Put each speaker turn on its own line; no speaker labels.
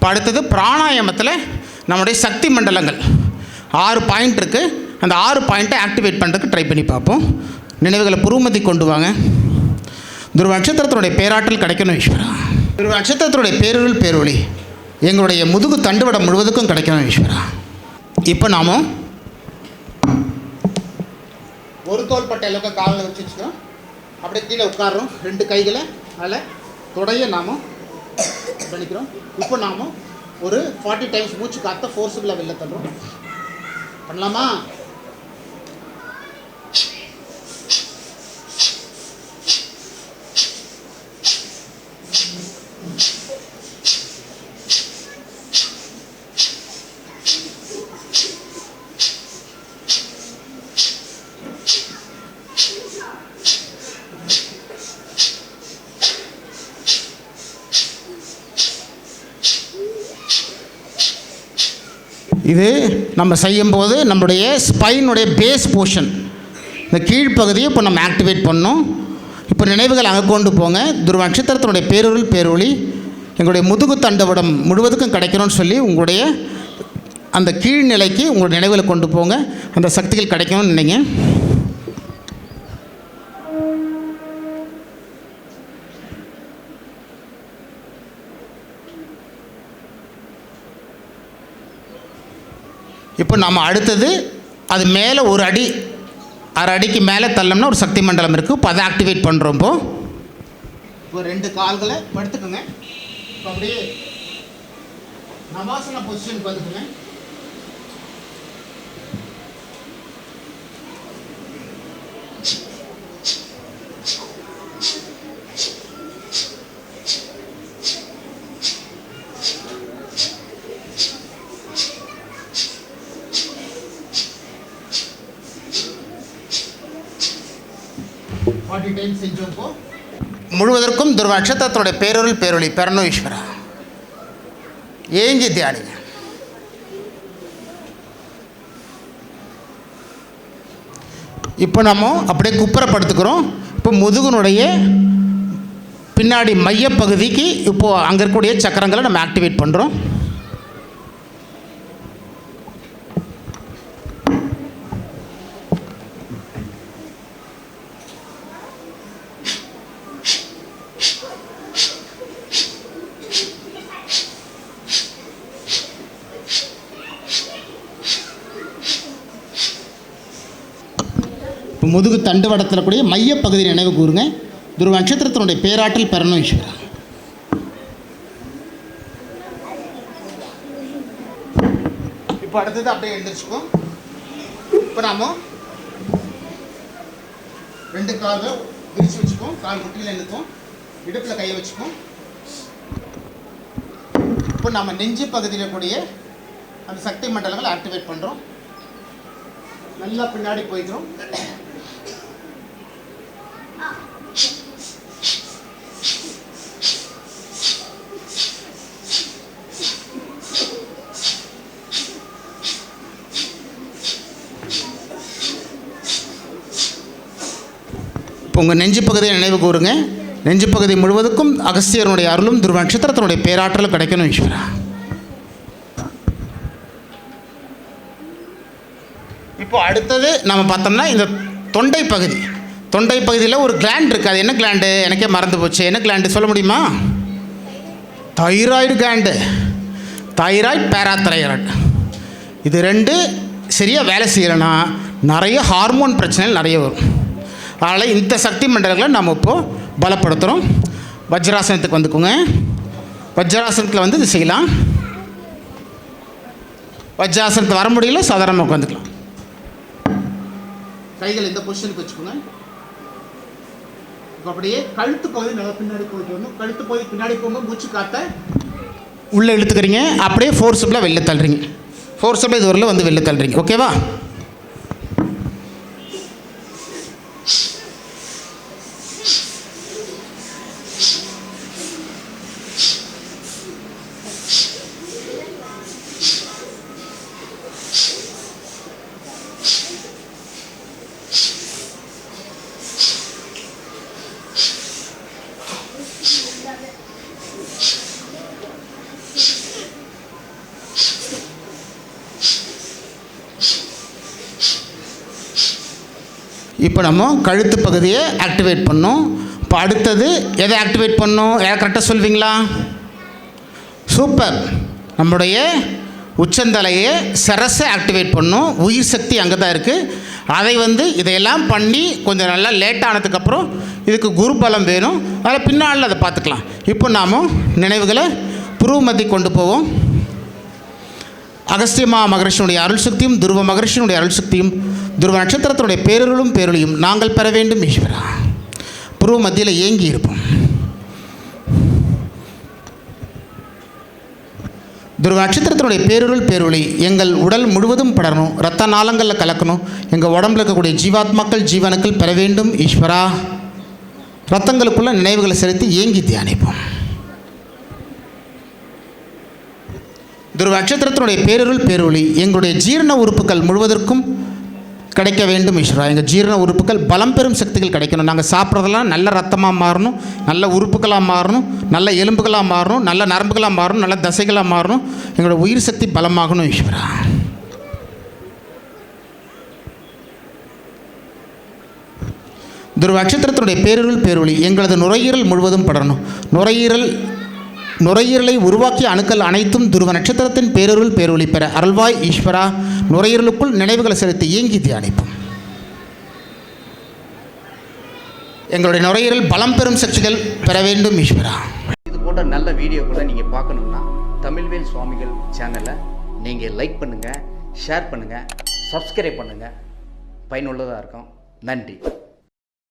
இப்போ அடுத்தது பிராணாயாமத்தில் நம்முடைய சக்தி மண்டலங்கள். ஆறு பாயிண்ட் இருக்குது அந்த ஆறு பாயிண்ட்டை ஆக்டிவேட் பண்ணுறதுக்கு ட்ரை பண்ணி பார்ப்போம். நினைவுகளை புருமதி கொண்டு வாங்க. துருவ நட்சத்திரத்தினுடைய பேராற்றல் கிடைக்கணும் ஈஸ்வரா. துருவ நட்சத்திரத்தினுடைய பேரொருள் பேரொளி. எங்களுடைய முதுகு தண்டுவடம் முழுவதுக்கும் கிடைக்கணும் ஈஸ்வரா. இப்போ நாம ஒரு தோள்பட்டை அளவுக்கு காலில் வச்சு வச்சுக்கிறோம். அப்படியே கீழே உட்காடுறோம் ரெண்டு கைகளை அதில் தொடைய நாமும் பண்ணிக்கிறோம் இப்போ நாம ஒரு ஃபார்ட்டி டைம்ஸ் மூச்சு காத்த ஃபோர்ஸுக்குள்ள வெளில தள்ளுறோம். பண்ணலாமா? இது நம்ம செய்யும்போது நம்முடைய ஸ்பைனுடைய பேஸ் போர்ஷன் இந்த கீழ்ப்பகுதியை இப்போ நம்ம ஆக்டிவேட் பண்ணோம் இப்போ நினைவுகள் அங்கே கொண்டு போங்க. துருவ நட்சத்திரத்தினுடைய பேரொருள் பேரொளி எங்களுடைய முதுகு தண்டவடம் முழுவதுக்கும் கிடைக்கணும்னு சொல்லி உங்களுடைய அந்த கீழ்நிலைக்கு உங்களுடைய நினைவுகளை கொண்டு போங்க. அந்த சக்திகள் கிடைக்கணும்னு நினைங்க. இப்போ நம்ம அடுத்தது அது மேலே ஒரு அடி அரை அடிக்கு மேலே தள்ளோம்னா ஒரு சக்தி மண்டலம் இருக்குது இப்போ அதை ஆக்டிவேட் பண்ணுறோம் இப்போ. இப்போ ரெண்டு கால்களை படுத்துக்கோங்க. இப்போ அப்படியே நவாசன பொசிஷன் பார்த்துக்கோங்க ஃபார்ட்டி செஞ்சோம் முழுவதற்கும் துருவ நட்சத்திரத்தோட பேரொருள் பேரொழி பெறணும் ஈஸ்வரா ஏங்கி தியானிங்க. இப்போ நம்ம அப்படியே குப்புறப்படுத்துக்கிறோம் இப்போ முதுகுனுடைய பின்னாடி மையப்பகுதிக்கு இப்போது அங்கே இருக்கக்கூடிய சக்கரங்களை நம்ம ஆக்டிவேட் பண்ணுறோம் முதுகு தண்டுவடத்தில் கூடிய மையப்பகுதி நினைவு கூறுங்க. துருவ நட்சத்திரத்தினுடைய பேராற்றல் பெறணும் ஈஸ்வரா. இப்போ அடுத்தது அப்படியே எழுந்திரிச்சுக்கோ இப்போ நாம ரெண்டு காலை விரிச்சு வச்சுக்கோம் கால் குட்டியில் நிறுத்துவோம் இடுப்பில் கையை வச்சுக்கோம் இப்போ நம்ம நெஞ்சு பகுதியில் கூடிய அந்த சக்தி மண்டலங்களை ஆக்டிவேட் பண்ணுறோம் நல்லா பின்னாடி போய்க்கிறோம் உங்கள் நெஞ்சு பகுதியை நினைவு கூறுங்க. நெஞ்சு பகுதி முழுவதுக்கும் அகஸ்தியருடைய அருளும் துருவ நட்சத்திரத்தினுடைய பேராற்றலும் கிடைக்கணும் ஈஸ்வரா. இப்போ அடுத்தது நம்ம பார்த்தோம்னா இந்த தொண்டை பகுதி. தொண்டை பகுதியில் ஒரு கிளாண்ட் இருக்குது அது என்ன கிளாண்டு எனக்கே மறந்து போச்சு. என்ன கிளாண்டு சொல்ல முடியுமா? தைராய்டு கிளாண்டு தைராய்டு பேராதைராய்டு இது ரெண்டு சரியாக வேலை செய்யலைன்னா நிறைய ஹார்மோன் பிரச்சனைகள் நிறைய வரும். அதனால் இந்த சக்தி மண்டலங்களை நம்ம இப்போது பலப்படுத்துகிறோம் வஜ்ராசனத்துக்கு வந்துக்கோங்க. வஜ்ராசனத்தில் வந்து இது செய்யலாம். வஜ்ராசனத்தை வர முடியல சாதாரணமாக உட்காந்துக்கலாம் கைகள் இந்த பொசிஷனுக்கு வச்சுக்கோங்க. இப்போ அப்படியே கழுத்து பகுதி நல்லா பின்னாடி போயிட்டு வரணும். கழுத்து பகுதி பின்னாடி போகும்போது மூச்சு காத்த உள்ளே இழுத்துக்கிறீங்க. அப்படியே ஃபோர்ஸபிளாக வெளில தள்ளுறீங்க. ஃபோர்ஸபிளாக இது வரல வந்து வெளில தள்ளுறீங்க. ஓகேவா இப்போ நம்ம கழுத்து பகுதியை ஆக்டிவேட் பண்ணோம். இப்போ அடுத்தது எதை ஆக்டிவேட் பண்ணோம்? எதை கரெக்டாக சொல்வீங்களா? சூப்பர். நம்முடைய உச்சந்தலையை சரஸை ஆக்டிவேட் பண்ணும். உயிர் சக்தி அங்கே தான் இருக்குது அதை வந்து இதையெல்லாம் பண்ணி கொஞ்சம் நல்லா லேட் ஆனதுக்கப்புறம் இதுக்கு குரு பலம் வேணும். அதில் பின்னால் அதை பார்த்துக்கலாம். இப்போ நாம் நினைவுகளை புருவமதி கொண்டு போவோம். அகஸ்தியமா மகரிஷினுடைய அருள் சக்தியும் துருவ மகரிஷினுடைய அருள் சக்தியும் துருவ நட்சத்திரத்தினுடைய பேரருளும் பேரொழியும் நாங்கள் பெற வேண்டும் ஈஸ்வரா. புருவ மத்தியில் ஏங்கி இருப்போம். துருவ நட்சத்திரத்தினுடைய பேருருள் பேரொளி எங்கள் உடல் முழுவதும் படரணும் ரத்த நாளங்களில் கலக்கணும் எங்கள் உடம்புல இருக்கக்கூடிய ஜீவாத்மாக்கள் ஜீவனுக்கள் பெற வேண்டும் ஈஸ்வரா. ரத்தங்களுக்குள்ள நினைவுகளை செலுத்தி ஏங்கி தியானிப்போம். துருவ நட்சத்திரத்தினுடைய பேரருள் பேரொளி எங்களுடைய ஜீரண உறுப்புகள் முழுவதற்கும் கிடைக்க வேண்டும் ஈஸ்வரா. எங்கள் ஜீரண உறுப்புகள் பலம் பெறும் சக்திகள் கிடைக்கணும். நாங்கள் சாப்பிட்றதெல்லாம் நல்ல ரத்தமாக மாறணும் நல்ல உறுப்புகளாக மாறணும் நல்ல எலும்புகளாக மாறணும் நல்ல நரம்புகளாக மாறணும் நல்ல தசைகளாக மாறணும். எங்களோட உயிர் சக்தி பலமாகணும் ஈஸ்வரா. துருவ நட்சத்திரத்தினுடைய பேரருள் பேரொளி எங்களது நுரையீரல் முழுவதும் படரணும் நுரையீரல் நுரையீரலை உருவாக்கிய அணுக்கள் அனைத்தும் துருவ நட்சத்திரத்தின் பேரருள் பேரொளி பெற அருள்வாய் ஈஸ்வரா நுரையீரலுக்குள் நினைவுகளை செலுத்தி இயங்கி தியானிப்போம். எங்களுடைய நுரையீரல் பலம் பெறும் சக்திகள் பெற வேண்டும் ஈஸ்வரா.
இது போன்ற நல்ல வீடியோ கூட நீங்கள் பார்க்கணுன்னா தமிழ்வேல் சுவாமிகள் சேனலை நீங்கள் லைக் பண்ணுங்கள் ஷேர் பண்ணுங்கள் சப்ஸ்கிரைப் பண்ணுங்கள் பயனுள்ளதாக இருக்கும். நன்றி.